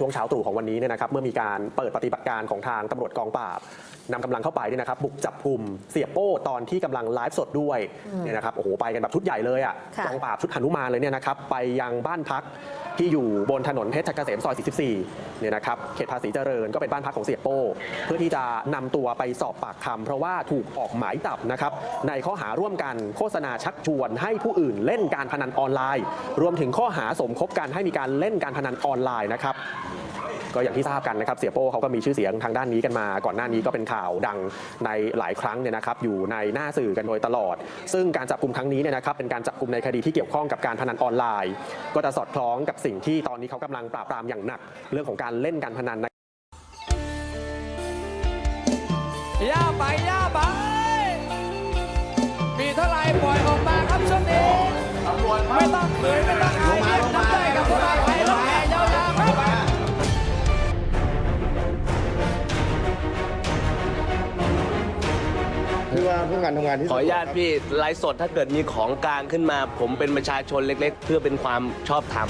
ช่วงเช้าตรู่ของวันนี้เนี่ยนะครับเมื่อมีการเปิดปฏิบัติการของทางตำรวจกองปราบนำกำลังเข้าไปเนี่ยนะครับบุกจับกลุ่มเสียโป้ตอนที่กำลังไลฟ์สดด้วยเนี่ยนะครับโอ้โหไปกันแบบชุดใหญ่เลยอะค่ะ กองปราบชุดหนุมานเลยเนี่ยนะครับไปยังบ้านพักที่อยู่บนถนนเพชรเกษมซอย 44เนี่ยนะครับเขตภาษีเจริญก็เป็นบ้านพักของเสียโป้ เพื่อที่จะนำตัวไปสอบปากคำเพราะว่าถูกออกหมายจับนะครับในข้อหาร่วมกันโฆษณาชักชวนให้ผู้อื่นเล่นการพนันออนไลน์ รวมถึงข้อหาสมคบกันให้มีการเล่นการพนันออนไลน์นะครับก็อย่างที่ทราบกันนะครับเสียโป้เขาก็มีชื่อเสียงทางด้านนี้กันมา ก่อนหน้านี้ก็เป็นข่าวดังในหลายครั้งเนี่ยนะครับอยู่ในหน้าสื่อกันโดยตลอด ซึ่งการจับกลุ่มครั้งนี้เนี่ยนะครับเป็นการจับกลุ่มในคดีที่เกี่ยวข้องกับการพนันออนไลน์ ก็จะสอดคล้องกับสิ่งที่ตอนนี้เขากำลังปราบปรามอย่างหนัก เรื่องของการเล่นการพนันย่าไปย่าไปมีเท่าไหร่ปล่อยออกมาครับช่วงนี้ไม่ต้องเผยไม่ต้อง คือว่าเพื่อการทำงานที่ขออนุญาตพี่ไลฟ์สดถ้าเกิดมีของกลางขึ้นมา ผมเป็นประชาชนเล็ก ๆ เพื่อเป็นความชอบธรรม